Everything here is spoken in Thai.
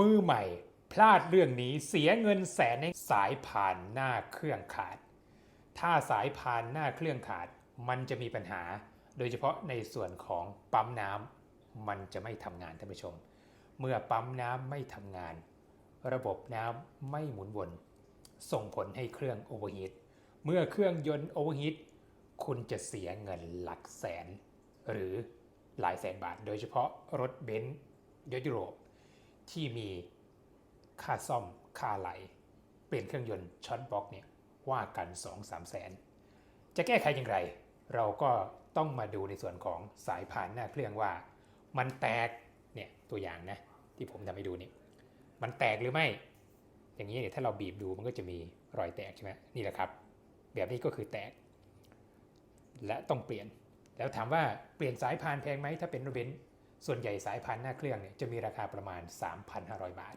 มือใหม่ พลาดเรื่องนี้เสียเงินแสนในสายพานหน้าเครื่องขาด ถ้าสายพานหน้าเครื่องขาดมันจะมีปัญหา โดยเฉพาะในส่วนของปั๊มน้ำมันจะไม่ทำงานท่านผู้ชม เมื่อปั๊มน้ำไม่ทำงาน ระบบน้ำไม่หมุนวน ส่งผลให้เครื่องโอเวอร์ฮีทเมื่อเครื่องยนต์โอเวอร์ฮีทคุณจะเสียเงินหลักแสน หรือหลายแสนบาท โดยเฉพาะรถเบนซ์ยุโรป ที่มีค่าซ่อมค่าไหล เปลี่ยนเครื่องยนต์ช็อตบล็อกเนี่ยว่ากัน 2-3แสน จะแก้ไขอย่างไร เราก็ต้องมาดูในส่วนของสายพานหน้าเครื่องว่ามันแตกเนี่ยตัวอย่างนะที่ผมทำให้ดูนี่มันแตกหรือไม่ อย่างนี้เนี่ยถ้าเราบีบดูมันก็จะมีรอยแตกใช่ไหมนี่แหละครับ แบบนี้ก็คือแตก และต้องเปลี่ยน แล้วถามว่าเปลี่ยนสายพานแพงไหมถ้าเป็นรถเบนซ์ ส่วนใหญ่สายพันธุ์หน้าเครื่องเนี่ยจะมีราคาประมาณ 3,500 บาท